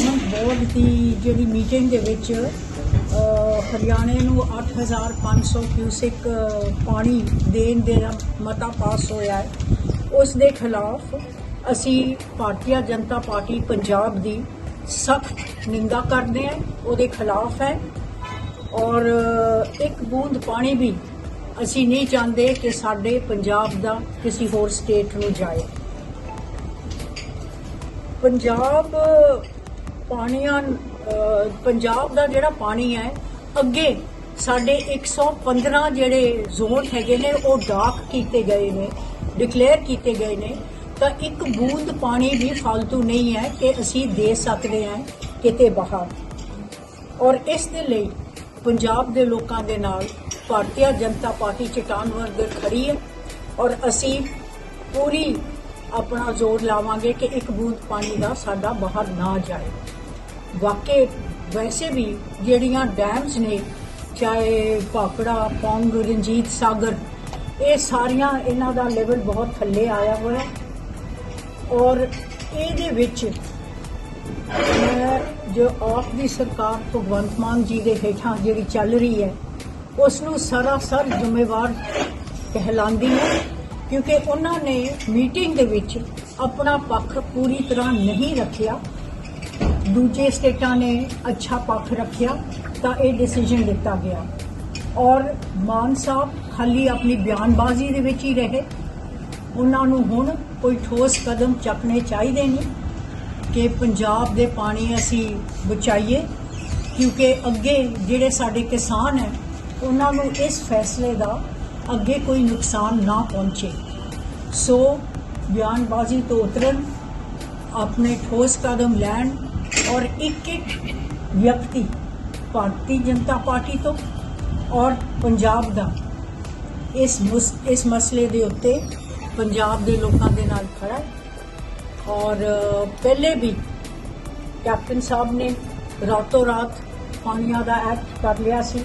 ਚੋਣ ਬੋਰਡ ਦੀ ਜਿਹੜੀ ਮੀਟਿੰਗ ਦੇ ਵਿੱਚ ਹਰਿਆਣੇ ਨੂੰ 8500 ਕਿਊਸਿਕ ਪਾਣੀ ਦੇਣ ਦੇ ਮਤਾ ਪਾਸ ਹੋਇਆ ਹੈ। ਉਸ ਦੇ ਖਿਲਾਫ ਅਸੀਂ ਭਾਰਤੀ ਜਨਤਾ ਪਾਰਟੀ ਪੰਜਾਬ ਦੀ ਸਖਤ ਨਿੰਦਾ ਕਰਦੇ ਹਾਂ, ਉਹਦੇ ਖਿਲਾਫ ਹੈ। ਔਰ ਇੱਕ ਬੂੰਦ ਪਾਣੀ ਵੀ ਅਸੀਂ ਨਹੀਂ ਚਾਹੁੰਦੇ ਕਿ ਸਾਡੇ ਪੰਜਾਬ ਦਾ ਕਿਸੇ ਹੋਰ ਸਟੇਟ ਨੂੰ ਜਾਏ। ਪੰਜਾਬ ਪਾਣੀਆਂ ਪੰਜਾਬ ਦਾ ਜਿਹੜਾ ਪਾਣੀ ਹੈ, ਅੱਗੇ ਸਾਡੇ 115 ਜਿਹੜੇ ਜ਼ੋਨ ਹੈਗੇ ਨੇ, ਉਹ ਡਾਕ ਕੀਤੇ ਗਏ ਨੇ, ਡਿਕਲੇਅਰ ਕੀਤੇ ਗਏ ਨੇ। ਤਾਂ ਇੱਕ ਬੂੰਦ ਪਾਣੀ ਵੀ ਫालतू ਨਹੀਂ ਹੈ ਕਿ ਅਸੀਂ ਦੇ ਸਕਦੇ ਹਾਂ ਕਿਤੇ ਬਾਹਰ। ਔਰ ਇਸ ਦੇ ਲਈ ਪੰਜਾਬ ਦੇ ਲੋਕਾਂ ਦੇ ਨਾਲ ਭਾਰਤੀ ਜਨਤਾ ਪਾਰਟੀ ਚਟਾਨ ਵਰਗ ਖੜੀ ਹੈ ਔਰ ਅਸੀਂ ਪੂਰੀ ਆਪਣਾ ਜ਼ੋਰ ਲਾਵਾਂਗੇ ਕਿ ਇੱਕ ਬੂੰਦ ਪਾਣੀ ਦਾ ਸਾਡਾ ਬਾਹਰ ਨਾ ਜਾਏ। ਵਾਕਈ ਵੈਸੇ ਵੀ ਜਿਹੜੀਆਂ ਡੈਮਸ ਨੇ, ਚਾਹੇ ਭਾਖੜਾ, ਪੌਂਗ, ਰਣਜੀਤ ਸਾਗਰ, ਇਹ ਸਾਰੀਆਂ ਇਹਨਾਂ ਦਾ ਲੈਵਲ ਬਹੁਤ ਥੱਲੇ ਆਇਆ ਹੋਇਆ ਹੈ। ਔਰ ਇਹਦੇ ਵਿੱਚ ਮੈਂ ਜੋ ਆਪ ਦੀ ਸਰਕਾਰ ਭਗਵੰਤ ਮਾਨ ਜੀ ਦੇ ਹੇਠਾਂ ਜਿਹੜੀ ਚੱਲ ਰਹੀ ਹੈ, ਉਸ ਨੂੰ ਸਰਾਸਰ ਜ਼ਿੰਮੇਵਾਰ ਕਹਿਲਾਂਦੀ ਹੈ, ਕਿਉਂਕਿ ਉਹਨਾਂ ਨੇ ਮੀਟਿੰਗ ਦੇ ਵਿੱਚ ਆਪਣਾ ਪੱਖ ਪੂਰੀ ਤਰ੍ਹਾਂ ਨਹੀਂ ਰੱਖਿਆ। ਦੂਜੇ ਸਟੇਟਾਂ ਨੇ ਅੱਛਾ ਪੱਖ ਰੱਖਿਆ ਤਾਂ ਇਹ ਡਿਸੀਜਨ ਲਿੱਤਾ ਗਿਆ। ਔਰ ਮਾਨ ਸਾਹਿਬ ਖਾਲੀ ਆਪਣੀ ਬਿਆਨਬਾਜ਼ੀ ਦੇ ਵਿੱਚ ਹੀ ਰਹੇ। ਉਹਨਾਂ ਨੂੰ ਹੁਣ ਕੋਈ ਠੋਸ ਕਦਮ ਚੱਕਣੇ ਚਾਹੀਦੇ ਨੇ ਕਿ ਪੰਜਾਬ ਦੇ ਪਾਣੀ ਅਸੀਂ ਬਚਾਈਏ, ਕਿਉਂਕਿ ਅੱਗੇ ਜਿਹੜੇ ਸਾਡੇ ਕਿਸਾਨ ਹੈ, ਉਹਨਾਂ ਨੂੰ ਇਸ ਫੈਸਲੇ ਦਾ ਅੱਗੇ ਕੋਈ ਨੁਕਸਾਨ ਨਾ ਪਹੁੰਚੇ। ਸੋ ਬਿਆਨਬਾਜ਼ੀ ਤੋਂ ਉਤਰਨ, ਆਪਣੇ ਠੋਸ ਕਦਮ ਲੈਣ ਔਰ ਇੱਕ ਇੱਕ ਵਿਅਕਤੀ ਭਾਰਤੀ ਜਨਤਾ ਪਾਰਟੀ ਤੋਂ ਔਰ ਪੰਜਾਬ ਦਾ ਇਸ ਮੁਸ- ਇਸ ਮਸਲੇ ਦੇ ਉੱਤੇ ਪੰਜਾਬ ਦੇ ਲੋਕਾਂ ਦੇ ਨਾਲ ਖੜਾ ਹੈ। ਔਰ ਪਹਿਲੇ ਵੀ ਕੈਪਟਨ ਸਾਹਿਬ ਨੇ ਰਾਤੋਂ ਰਾਤ ਪਾਣੀਆਂ ਦਾ ਐਕਟ ਕਰ ਲਿਆ ਸੀ।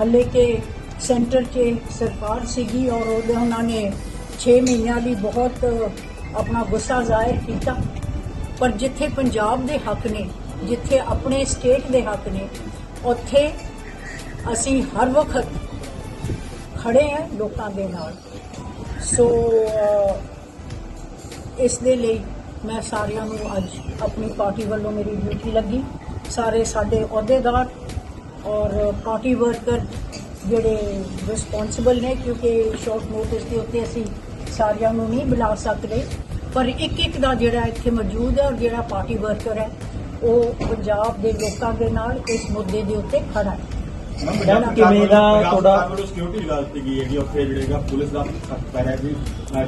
ਹੱਲੇ ਕਿ ਸੈਂਟਰ 'ਚ ਸਰਕਾਰ ਸੀਗੀ ਔਰ ਉਹਦੇ ਉਹਨਾਂ ਨੇ 6 ਮਹੀਨਿਆਂ ਲਈ ਬਹੁਤ ਆਪਣਾ ਗੁੱਸਾ ਜ਼ਾਹਿਰ ਕੀਤਾ। ਪਰ ਜਿੱਥੇ ਪੰਜਾਬ ਦੇ ਹੱਕ ਨੇ, ਜਿੱਥੇ ਆਪਣੇ ਸਟੇਟ ਦੇ ਹੱਕ ਨੇ, ਉੱਥੇ ਅਸੀਂ ਹਰ ਵਕਤ ਖੜੇ ਹਾਂ ਲੋਕਾਂ ਦੇ ਨਾਲ। ਸੋ ਇਸ ਦੇ ਲਈ ਮੈਂ ਸਾਰਿਆਂ ਨੂੰ ਅੱਜ ਆਪਣੀ ਪਾਰਟੀ ਵੱਲੋਂ ਮੇਰੀ ਡਿਊਟੀ ਲੱਗੀ। ਸਾਰੇ ਸਾਡੇ ਅਹੁਦੇਦਾਰ ਔਰ ਪਾਰਟੀ ਵਰਕਰ ਜਿਹੜੇ ਰਿਸਪੌਂਸਿਬਲ ਨੇ, ਕਿਉਂਕਿ ਸ਼ਾਰਟ ਨੋਟਿਸ ਦੇ ਉੱਤੇ ਅਸੀਂ ਸਾਰਿਆਂ ਨੂੰ ਨਹੀਂ ਬੁਲਾ ਸਕਦੇ। ਪਰ ਇੱਕ ਇੱਕ ਦਾ ਜਿਹੜਾ ਇੱਥੇ ਮੌਜੂਦ ਹੈ ਔਰ ਜਿਹੜਾ ਪਾਰਟੀ ਵਰਕਰ ਹੈ ਉਹ ਪੰਜਾਬ ਦੇ ਲੋਕਾਂ ਦੇ ਨਾਲ ਇਸ ਮੁੱਦੇ ਦੇ ਉੱਤੇ ਖੜਾ ਹੈ। ਮੈਡਮ, ਕਿਵੇਂ ਦਾ ਤੁਹਾਡਾ- ਸਿਕਿਉਰਿਟੀ ਗੱਲ ਕੀਤੀ ਗਈ ਹੈਗੀ ਉੱਥੇ ਜਿਹੜੇ ਹੈਗਾ ਪੁਲਿਸ ਦਾ ਸਖਤ ਪੈ ਰਿਹਾ ਵੀ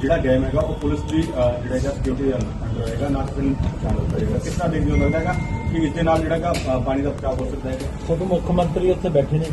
ਜਿਹੜਾ ਗੇਮ ਹੈਗਾ ਉਹ ਪੁਲਿਸ ਦੀ ਅਹ ਜਿਹੜਾ ਹੈਗਾ ਸਿਕਿਉਰਿਟੀ ਅੰਡਰ ਹੋਏਗਾ ਨਾ ਕਿ ਸ਼ਾਮਲ ਕਰੇਗਾ ਤਰ੍ਹਾਂ ਦੇਖਦੇ ਹੋ ਲੱਗਦਾ ਹੈਗਾ ਕਿ ਇਸ ਦੇ ਨਾਲ ਜਿਹੜਾ ਹੈਗਾ ਅਹ ਪਾਣੀ ਦਾ ਬਚਾਅ ਹੋ ਸਕਦਾ ਹੈ ਖੁਦ ਮੁੱਖ ਮੰਤਰੀ ਉੱਥੇ ਬੈਠੇ ਨੇ।